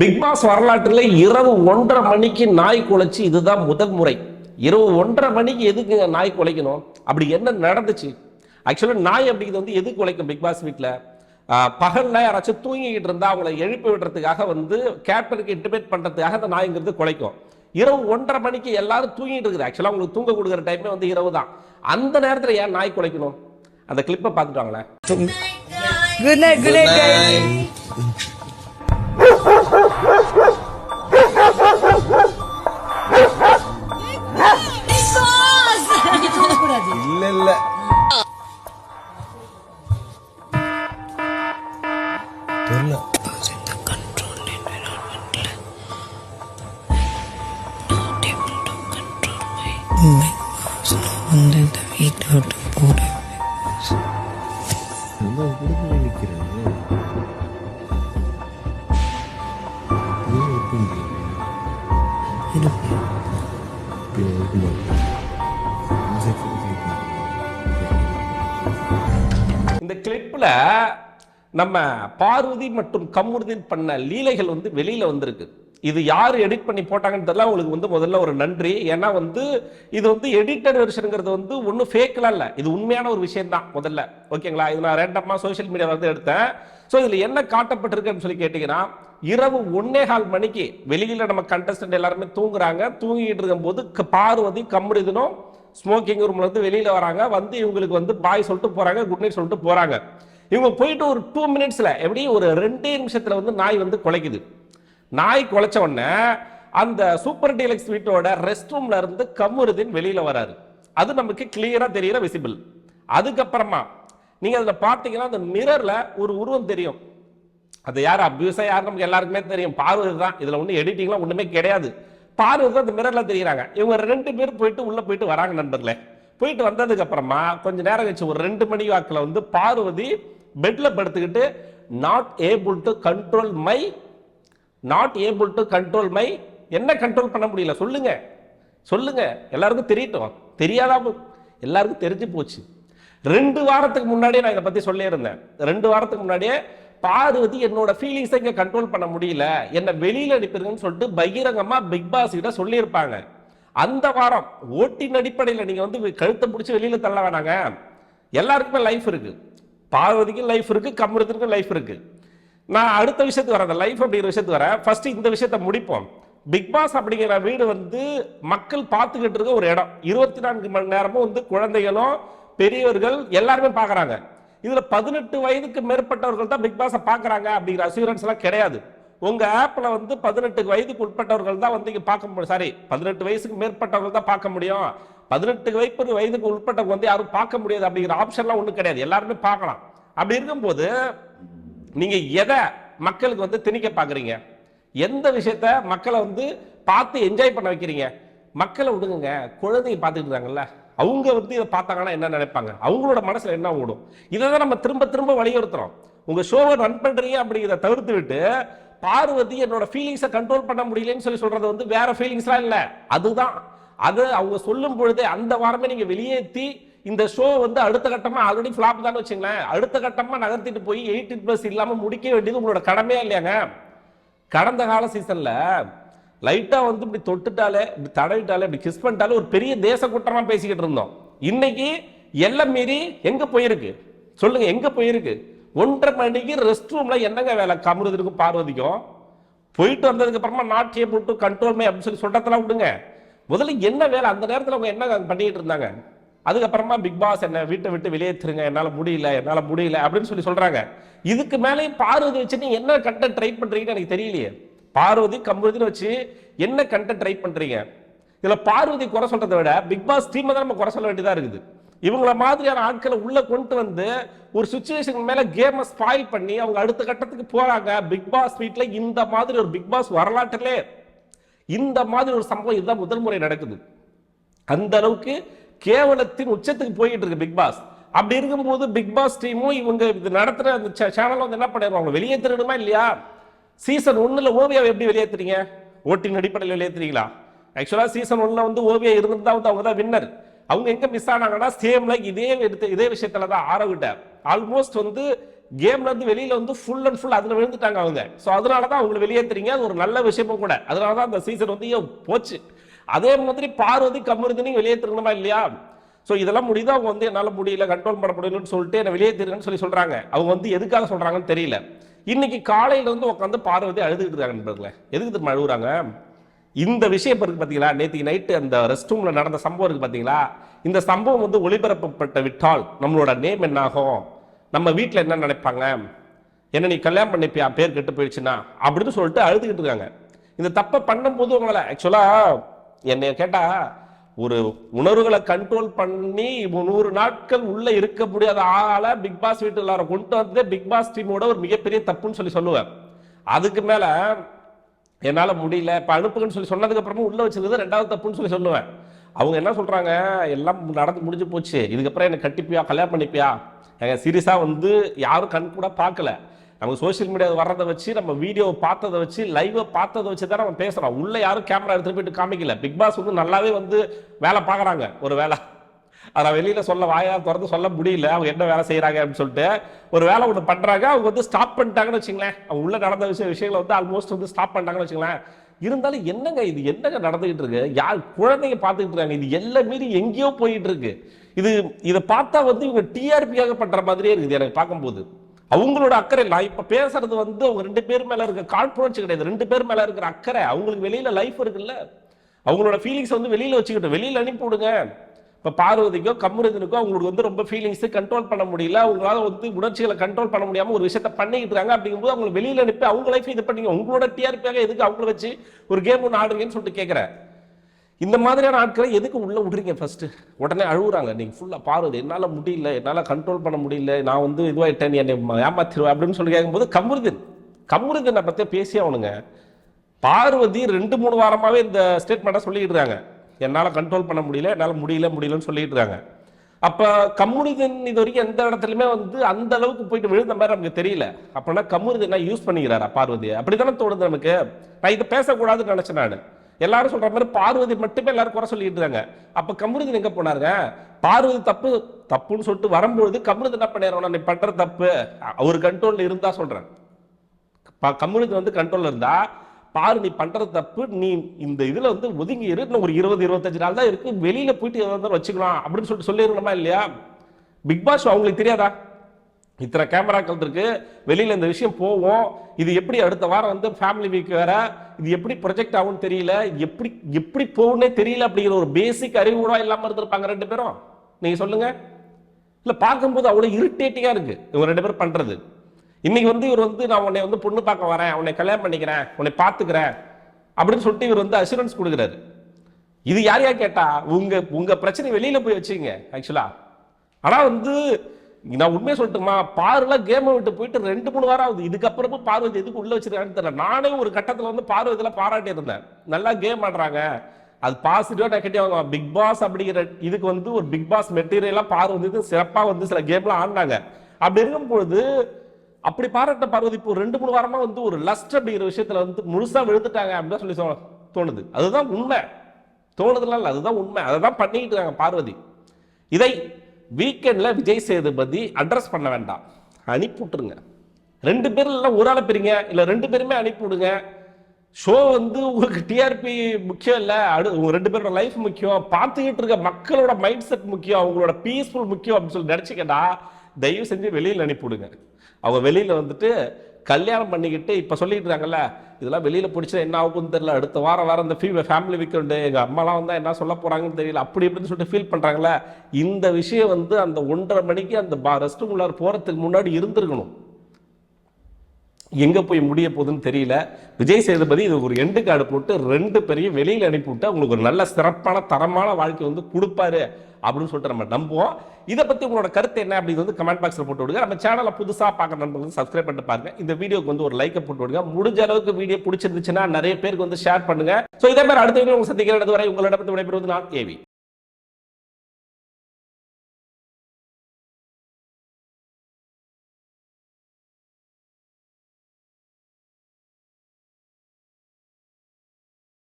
Big pass வரலாற்றில் இரவு ஒன்றரை மணிக்கு நாய் குலைச்சு இதுதான் முதல் முறை. இரவு ஒன்றரை மணிக்கு எதுக்கு நாய் குலைக்கணும்? அப்படி என்ன நடந்துச்சு? ஆக்சுவலாக நாய் அப்படிங்கிறது வந்து எதுக்கு குலைக்கும் பிக் பாஸ் வீட்டில் பகலில் யாராச்சும் தூங்கிக்கிட்டு இருந்தால் அவங்கள எழுப்பி விடுறதுக்காக வந்து கேப்டனுக்கு இன்டிமேட் பண்ணுறதுக்காக அந்த நாய்ங்கிறது குலைக்கும். இரவு ஒன்றரை மணிக்கு எல்லாரும் தூங்கிட்டு இருக்குது. ஆக்சுவலாக உங்களுக்கு தூங்க கொடுக்குற டைமே வந்து இரவு தான். அந்த நேரத்தில் ஏன் நாய் குலைக்கணும்? அந்த கிளிப்பை பார்த்துட்டு வாங்களேன். Good night, good இல்ல இல்ல. தெரியல. வந்து இந்த வீட்டை விட்டு போட நான் கிளிப்பில் நம்ம பார்வதி மற்றும் கமுருதின் பண்ண லீலைகள் வந்து வெளியில் வந்திருக்கு. இது யார் எடிட் பண்ணி போட்டாங்கன்னு தெரியல. உங்களுக்கு வந்து முதல்ல ஒரு நன்றி. ஏன்னா வந்து இது வந்து எடிட்டட் வெர்ஷனுங்கிறது வந்து ஒன்றும் ஃபேக்கெலாம் இல்லை. இது உண்மையான ஒரு விஷயம் தான் முதல்ல. ஓகேங்களா? இது நான் ரேண்டமாக சோஷியல் மீடியா வந்து எடுத்தேன். ஸோ இதில் என்ன காட்டப்பட்டிருக்குன்னு சொல்லி கேட்டிங்கன்னா இரவு ஒன்னே கால் மணிக்கு வெளியில் நம்ம கண்டஸ்டன்ட் எல்லாருமே தூங்குறாங்க. தூங்கிட்டு இருக்கும்போது பார்வதி கம்முடிதனும் ஸ்மோக்கிங் ரூம்ல இருந்து வெளியில வராங்க. வந்து இவங்களுக்கு வந்து பாய் சொல்லிட்டு போறாங்க குட் நைட் சொல்லிட்டு போறாங்க. இவங்க போயிட்டு ஒரு டூ மினிட்ஸ்ல எப்படி ஒரு ரெண்டே நிமிஷத்துல வந்து நாய் வந்து குலைக்குது. நாய் குலைச்ச உடனே அந்த சூப்பர் டீலக்ஸ் வீட்டோட ரெஸ்ட் ரூம்ல இருந்து கமுருதின் வெளியில வராரு. அது நமக்கு கிளியரா தெரியற விசிபிள் அதுக்கப்புறமா நீங்க அதுல பாத்தீங்கன்னா அந்த மிரர்ல ஒரு உருவம் தெரியும். அது யார்? அபியூஸா யார்? நமக்கு எல்லாருக்குமே தெரியும். பார்வதி தான். இதுல ஒன்றும் எடிட்டிங்லாம் ஒன்றுமே கிடையாது. பார்வதி அந்த இந்த மிரர்ல தெரியுறாங்க. இவங்க ரெண்டு பேர் போயிட்டு உள்ள போயிட்டு வராங்க நண்பர்களே. போயிட்டு வந்ததுக்கு அப்புறமா கொஞ்ச நேரம் கழிச்சு ஒரு ரெண்டு மணி வாக்கில் வந்து பார்வதி பெட்ல படுத்துக்கிட்டு not able to control my not able to control my என்ன கண்ட்ரோல் பண்ண முடியல? சொல்லுங்க. சொல்லுங்க. எல்லாருக்கும் தெரியட்டும் தெரியாதா போ- எல்லாருக்கும் தெரிஞ்சு போச்சு. ரெண்டு வாரத்துக்கு முன்னாடியே நான் இதை பற்றி சொல்லியிருந்தேன். ரெண்டு வாரத்துக்கு முன்னாடியே பார்வதி என்னோட ஃபீலிங்ஸை இங்க கண்ட்ரோல் பண்ண முடியல. என்னை வெளியில அனுப்பிடுங்கன்னு சொல்லிட்டு பகிரங்கமா பிக் பாஸ் கிட்ட சொல்லியிருப்பாங்க. அந்த வாரம் ஓட்டின் அடிப்படையில் நீங்க வந்து கழுத்தை பிடிச்சி வெளியில தள்ள வேணாங்க. எல்லாருக்குமே லைஃப் இருக்கு. பார்வதிக்கும் லைஃப் இருக்கு கமருத்திற்கும் லைஃப் இருக்கு. நான் அடுத்த விஷயத்துக்கு வரேன். அந்த லைஃப் அப்படிங்கிற விஷயத்துக்கு வரேன். ஃபர்ஸ்ட் இந்த விஷயத்தை முடிப்போம். பிக் பாஸ் அப்படிங்கிற வீடு வந்து மக்கள் பார்த்துக்கிட்டு இருக்க ஒரு இடம். இருபத்தி நான்கு மணி நேரமும் வந்து குழந்தைகளும் பெரியவர்கள் எல்லாருமே பார்க்குறாங்க. இதுல பதினெட்டு வயதுக்கு மேற்பட்டவர்கள் தான் பிக் பாஸை பாக்குறாங்க அப்படிங்கிற அசூரன்ஸ் எல்லாம் கிடையாது. உங்க ஆப்ல வந்து பதினெட்டு வயதுக்கு உட்பட்டவர்கள் தான் வந்து இங்க பார்க்க முடியும். சாரி பதினெட்டு வயசுக்கு மேற்பட்டவர்கள் தான் பார்க்க முடியும். பதினெட்டு வயது வயதுக்கு உட்பட்டவங்க வந்து யாரும் பார்க்க முடியாது அப்படிங்கிற ஆப்ஷன்லாம் ஒன்றும் கிடையாது. எல்லாருமே பார்க்கலாம். அப்படி இருக்கும்போது நீங்க எதை மக்களுக்கு வந்து திணிக்க பாக்குறீங்க? எந்த விஷயத்த மக்களை வந்து பார்த்து என்ஜாய் பண்ண வைக்கிறீங்க? மக்களை விடுங்க குழந்தைங்க பார்த்துட்டு இருக்காங்கல்ல. அவங்க வந்து இதை பார்த்தாங்கன்னா என்ன நினைப்பாங்க? அவங்களோட மனசில் என்ன ஓடும்? இதை தான் நம்ம திரும்ப திரும்ப வலியுறுத்துறோம். உங்கள் ஷோவை ரன் பண்ணுறீங்க அப்படிங்கிறத தவிர்த்து விட்டு பார்வதி என்னோட ஃபீலிங்ஸை கண்ட்ரோல் பண்ண முடியலன்னு சொல்லி சொல்கிறது வந்து வேற ஃபீலிங்ஸ்லாம் இல்லை. அதுதான். அது அவங்க சொல்லும் பொழுதே அந்த வாரமே நீங்கள் வெளியேற்றி இந்த ஷோ வந்து அடுத்த கட்டமாக ஆல்ரெடி ஃப்ளாப் தான் வச்சுங்களேன். அடுத்த கட்டமாக நகர்த்திட்டு போய் எயிட்டீன் ப்ளஸ் இல்லாமல் முடிக்க வேண்டியது உங்களோட கடமையா இல்லையாங்க? கடந்த கால சீசனில் லைட்டாக வந்து இப்படி தொட்டுட்டாலே இப்படி தடவிட்டாலே இப்படி கிஸ் பண்ணிட்டாலே ஒரு பெரிய தேச குற்றமாக பேசிக்கிட்டு இருந்தோம். இன்னைக்கு எல்லாம் மீறி எங்கே போயிருக்கு? சொல்லுங்க எங்கே போயிருக்கு? ஒன்றரை மணிக்கு ரெஸ்ட் ரூம்ல என்னங்க வேலை? கமருதற்கும் பார்வதிக்கும். போயிட்டு வந்ததுக்கு அப்புறமா நாட் போட்டு டு கண்ட்ரோல் மை அப்படின்னு சொல்லி சொல்றதெல்லாம் விடுங்க. முதல்ல என்ன வேலை? அந்த நேரத்தில் அவங்க என்ன பண்ணிட்டு இருந்தாங்க? அதுக்கப்புறமா பிக் பாஸ் என்ன வீட்டை விட்டு வெளியேற்றுருங்க என்னால் முடியல என்னால் முடியல அப்படின்னு சொல்லி சொல்றாங்க. இதுக்கு மேலேயும் பார்வதி வச்சு நீங்க என்ன கண்டென்ட் ட்ரை பண்றீங்கன்னு எனக்கு தெரியலையே. பார்வதி கம்பருதின்னு வச்சு என்ன கண்டென்ட் ட்ரை பண்றீங்க? இதுல பார்வதி குறை சொல்றதை விட பிக் பாஸ் டீமை தான் நம்ம குறை சொல்ல வேண்டியதா இருக்குது. இவங்கள மாதிரியான ஆட்களை உள்ள கொண்டு வந்து ஒரு சுச்சுவேஷன் மேல கேமை ஸ்பாயில் பண்ணி அவங்க அடுத்த கட்டத்துக்கு போறாங்க. பிக் பாஸ் வீட்ல இந்த மாதிரி ஒரு பிக் பாஸ் வரலாற்றிலே இந்த மாதிரி ஒரு சம்பவம் இதுதான் முதல் முறை நடக்குது. அந்த அளவுக்கு கேவலத்தின் உச்சத்துக்கு போயிட்டு இருக்கு பிக் பாஸ் அப்படி இருக்கும்போது பிக் பாஸ் டீமும் இவங்க இது நடத்துற அந்த சேனல் வந்து என்ன பண்ணிடுவாங்க? வெளியேற்றிடணுமா இல்லையா? சீசன் ஒன்றில் ஓவியாவை எப்படி வெளியேற்றுறீங்க ஓட்டின் அடிப்படையில் வெளியேற்றுறீங்களா ஆக்சுவலாக சீசன் ஒன்றில் வந்து ஓவியா இருந்திருந்தா வந்து அவங்க தான் வின்னர் அவங்க எங்கே மிஸ் ஆனாங்கன்னா சேம்ல இதே எடுத்து இதே விஷயத்தில் தான் ஆரவிட்ட ஆல்மோஸ்ட் வந்து கேம்ல இருந்து வெளியில வந்து ஃபுல் அண்ட் ஃபுல் அதுல விழுந்துட்டாங்க அவங்க. ஸோ அதனால தான் அவங்களை வெளியேற்றுறீங்க அது ஒரு நல்ல விஷயமும் கூட. அதனால தான் அந்த சீசன் வந்து போச்சு? அதே மாதிரி பார்வதி கமருதினையும் வெளியேற்றுக்கணுமா இல்லையா? ஸோ இதெல்லாம் முடியுது? அவங்க வந்து என்னால் முடியல கண்ட்ரோல் பண்ண முடியலன்னு சொல்லிட்டு என்னை வெளியேற்றிருக்கேன்னு சொல்லி சொல்கிறாங்க அவங்க வந்து எதுக்காக சொல்கிறாங்கன்னு தெரியல. இன்னைக்கு காலையில வந்து உட்காந்து பார்வதி அழுதுகிட்டு இருக்காங்க நண்பர்களே. எதுக்கு திரும்ப அழுகுறாங்க? இந்த விஷயம் இருக்கு பார்த்தீங்களா நேற்று நைட்டு அந்த ரெஸ்ட் ரூம்ல நடந்த சம்பவம் இருக்கு பார்த்தீங்களா இந்த சம்பவம் வந்து ஒளிபரப்பப்பட்ட விட்டால் நம்மளோட நேம் என்னாகும்? நம்ம வீட்டில் என்ன நினைப்பாங்க? என்ன நீ கல்யாணம் பண்ணிப்பியா? பேர் கெட்டு போயிடுச்சுன்னா? அப்படின்னு சொல்லிட்டு அழுதுகிட்டு இருக்காங்க. இந்த தப்பை பண்ணும்போது உங்களை ஆக்சுவலாக என்னை கேட்டால் ஒரு உணர்வுகளை கண்ட்ரோல் பண்ணி நூறு நாட்கள் உள்ள இருக்க முடியாத ஆளை பிக் பாஸ் வீட்டு எல்லாரும் கொண்டு வந்ததே பிக் பாஸ் டீமோட ஒரு மிகப்பெரிய தப்புன்னு சொல்லி சொல்லுவேன் அதுக்கு மேல என்னால முடியல. இப்ப அனுப்புங்கன்னு சொல்லி சொன்னதுக்கு அப்புறமும் உள்ள வச்சிருந்தது ரெண்டாவது தப்புன்னு சொல்லி சொல்லுவேன். அவங்க என்ன சொல்றாங்க? எல்லாம் நடந்து முடிஞ்சு போச்சு. இதுக்கப்புறம் என்னை கட்டிப்பியா கல்யாணம் பண்ணிப்பியா? எங்க சீரியஸா வந்து யாரும் கண் கூட பார்க்கல. நம்ம சோஷியல் மீடியா வர்றதை வச்சு நம்ம வீடியோ பார்த்ததை வச்சு லைவை பார்த்ததை வச்சு தான் நம்ம பேசுகிறோம் உள்ளே யாரும் கேமரா எடுத்துகிட்டு போயிட்டு காமிக்கல. பிக் பாஸ் வந்து நல்லாவே வந்து வேலை பார்க்குறாங்க ஒரு வேலை அதை வெளியில் சொல்ல வாயாக திறந்து சொல்ல முடியல. அவங்க என்ன வேலை செய்கிறாங்க அப்படின்னு சொல்லிட்டு ஒரு வேலை ஒன்று பண்ணுறாங்க அவங்க வந்து ஸ்டாப் பண்ணிட்டாங்கன்னு வச்சுங்களேன். அவங்க உள்ளே நடந்த விஷய விஷயங்களை வந்து ஆல்மோஸ்ட் வந்து ஸ்டாப் பண்ணிட்டாங்கன்னு வச்சுங்களேன். இருந்தாலும் என்னங்க இது? என்னங்க நடந்துகிட்டு இருக்கு? யார் குழந்தைங்க பார்த்துக்கிட்டு இருக்காங்க? இது எல்லாம் மீறி எங்கேயோ போயிட்டு இருக்கு. இது இதை பார்த்தா வந்து இவங்க டிஆர்பியாக பண்ணுற மாதிரியே இருக்குது எனக்கு பார்க்கும்போது. அவங்களோட அக்கறை நான் இப்ப பேசுறது வந்து அவங்க ரெண்டு பேர் மேல இருக்க காழ்ப்புணர்ச்சி கிடையாது. ரெண்டு பேர் மேல இருக்கிற அக்கறை அவங்களுக்கு வெளியில லைஃப் இருக்குல்ல. அவங்களோட ஃபீலிங்ஸ் வந்து வெளியில வச்சுக்கிட்டு வெளியில அனுப்பி விடுங்க. இப்ப பார்வதிக்கோ கம்முருதனுக்கோ அவங்களுக்கு வந்து ரொம்ப ஃபீலிங்ஸ் கண்ட்ரோல் பண்ண முடியல. அவங்களால வந்து உணர்ச்சிகளை கண்ட்ரோல் பண்ண முடியாம ஒரு விஷயத்த பண்ணிக்கிட்டு இருக்காங்க. அப்படிங்கும்போது அவங்களை வெளியில அனுப்பி அவங்க லைஃப் இது பண்ணீங்க உங்களோட டிஆர்பியாக எதுக்கு அவங்கள வச்சு ஒரு கேம் ஒன்று ஆடுறீங்கன்னு சொல்லிட்டு கேட்கிறேன் இந்த மாதிரியான ஆட்களை எதுக்கு உள்ளே விடுறீங்க ஃபஸ்ட்டு உடனே அழுகுறாங்க நீங்கள் ஃபுல்லாக பார்வதி என்னால் முடியல என்னால் கண்ட்ரோல் பண்ண முடியல நான் வந்து இதுவாகிட்டேன் நீ என்னை ஏமாத்திருவேன் அப்படின்னு சொல்லி கேட்கும்போது கமருதன் கமருதனை பற்றி பேசி அவனுங்க பார்வதி ரெண்டு மூணு வாரமாகவே இந்த ஸ்டேட்மெண்ட்டை சொல்லிடுறாங்க என்னால் கண்ட்ரோல் பண்ண முடியல என்னால் முடியல முடியலன்னு சொல்லிடுறாங்க அப்போ அப்ப இது வரைக்கும் எந்த இடத்துலையுமே வந்து அந்த அளவுக்கு போயிட்டு விழுந்த மாதிரி நமக்கு தெரியல. அப்படின்னா கம்முனிதன் யூஸ் பண்ணிக்கிறாரா பார்வதியை அப்படித்தானே தோணுது நமக்கு. நான் இதை பேசக்கூடாதுன்னு நினச்சேன் நான். எல்லாரும் சொல்ற மாதிரி பார்வதி மட்டுமே எல்லாரும் குறை சொல்லிட்டு இருக்காங்க. அப்ப கம்முனிதன் எங்க போனாருங்க? பார்வதி தப்பு தப்புன்னு சொல்லிட்டு வரும்பொழுது கம்முனிதன் என்ன பண்ணிடுறோம் நீ பண்ற தப்பு. அவர் கண்ட்ரோல்ல இருந்தா சொல்றேன். கம்யூனிட்டி வந்து கண்ட்ரோல்ல இருந்தா பாரு நீ பண்ற தப்பு நீ இந்த இதுல வந்து ஒதுங்கி இரு. இன்னும் ஒரு இருபது இருபத்தஞ்சு நாள் தான் இருக்கு. வெளியில போயிட்டு எதாவது இருந்தாலும் வச்சுக்கலாம் அப்படின்னு சொல்லிட்டு சொல்லிருக்கணுமா இல்லையா? பிக் பாஸ் அவங்களுக்கு தெரியாதா? இத்தனை கேமராக்கள் இருக்கு. வெளியில இந்த விஷயம் போவோம். இது எப்படி அடுத்த வாரம் வந்து ஃபேமிலி வீக் வேற? இது எப்படி ப்ரொஜெக்ட் ஆகும்னு தெரியல. எப்படி எப்படி போகும்னே தெரியல அப்படிங்கிற ஒரு பேசிக் அறிவு கூட இல்லாம இருந்திருப்பாங்க ரெண்டு பேரும். நீங்க சொல்லுங்க. இல்ல பார்க்கும்போது அவ்வளவு இரிட்டேட்டிங்கா இருக்கு. இவங்க ரெண்டு பேரும் பண்றது. இன்னைக்கு வந்து இவர் வந்து நான் உன்னை வந்து பொண்ணு பார்க்க வரேன். உன்னை கல்யாணம் பண்ணிக்கிறேன். உன்னை பார்த்துக்கிறேன் அப்படின்னு சொல்லிட்டு இவர் வந்து அசூரன்ஸ் கொடுக்குறாரு. இது யார் யார் கேட்டா உங்க உங்க பிரச்சனை வெளியில போய் வச்சுங்க ஆக்சுவலா ஆனா வந்து நான் உண்மையை சொல்லட்டுமா? பார்வெல்லாம் கேமை விட்டு போயிட்டு ரெண்டு மூணு வாரம் ஆகுது. இதுக்கப்புறமும் பார்வதி எதுக்கு உள்ள வச்சிருக்கான்னு தெரியல. நானே ஒரு கட்டத்தில் வந்து பார்வதியில் பாராட்டி இருந்தேன். நல்லா கேம் ஆடுறாங்க. அது பாசிட்டிவாக நெகட்டிவாக பிக் பாஸ் அப்படிங்கிற இதுக்கு வந்து ஒரு பிக் பாஸ் மெட்டீரியலாக பார்வதி இது வந்து சில கேம்லாம் ஆடினாங்க. அப்படி இருக்கும் பொழுது அப்படி பாராட்ட பார்வதி இப்போ ஒரு ரெண்டு மூணு வாரமாக வந்து ஒரு லஸ்ட் அப்படிங்கிற விஷயத்தில் வந்து முழுசாக விழுந்துட்டாங்க அப்படின்னு சொல்லி சொல்ல தோணுது. அதுதான் உண்மை. தோணுதெல்லாம் இல்லை அதுதான் உண்மை. அதை தான் பண்ணிக்கிட்டு இருக்காங்க பார்வதி. இதை வீக்கெண்டில் விஜய் சேதுபதி அட்ரஸ் பண்ண வேண்டாம். அனுப்பி விட்டுருங்க ரெண்டு பேரும் இல்லை ஒரு ஆளை பிரிங்க. இல்லை ரெண்டு பேருமே அனுப்பி விடுங்க ஷோ வந்து உங்களுக்கு டிஆர்பி முக்கியம் இல்லை. அடு ரெண்டு பேரோட லைஃப் முக்கியம். பார்த்துக்கிட்டு இருக்க மக்களோட மைண்ட் செட் முக்கியம். அவங்களோட பீஸ்ஃபுல் முக்கியம் அப்படின்னு சொல்லி நினச்சிக்கடா. தயவு செஞ்சு வெளியில் அனுப்பி விடுங்க அவங்க வெளியில் வந்துட்டு கல்யாணம் பண்ணிக்கிட்டு இப்போ சொல்லிட்டு இருக்காங்கல்ல இதெல்லாம் வெளியில் பிடிச்சா என்ன ஆகும்னு தெரியல. அடுத்த வாரம் வாரம் இந்த ஃபீ ஃபேமிலி வீக்கெண்டு எங்கள் அம்மாலாம் வந்தால் என்ன சொல்ல போகிறாங்கன்னு தெரியல. அப்படி இப்படின்னு சொல்லிட்டு ஃபீல் பண்ணுறாங்களே இந்த விஷயம் வந்து அந்த ஒன்றரை மணிக்கு அந்த ரெஸ்ட் உள்ளார் போகிறதுக்கு முன்னாடி இருந்திருக்கணும். எங்கே போய் முடிய போகுதுன்னு தெரியல. விஜய் சேதுபதி இது ஒரு எண்டு கார்டு போட்டு ரெண்டு பேரையும் வெளியில் அனுப்பி விட்டு அவங்களுக்கு ஒரு நல்ல சிறப்பான தரமான வாழ்க்கை வந்து கொடுப்பாரு அப்படின்னு சொல்லிட்டு நம்ம நம்புவோம். இதை பற்றி உங்களோட கருத்து என்ன அப்படின்னு வந்து கமெண்ட் பாக்ஸில் போட்டு விடுங்க. நம்ம சேனலை புதுசாக பார்க்குற நண்பர்கள் சப்ஸ்கிரைப் பண்ணிட்டு பாருங்க. இந்த வீடியோக்கு வந்து ஒரு லைக்கை போட்டு விடுங்க. முடிஞ்ச அளவுக்கு வீடியோ பிடிச்சிருந்துச்சுன்னா நிறைய பேருக்கு வந்து ஷேர் பண்ணுங்க. ஸோ இதே மாதிரி அடுத்த வீடியோ சத்திக்க இடத்து வரை உங்களிடம் விடைபெறுவது நான் ஏவி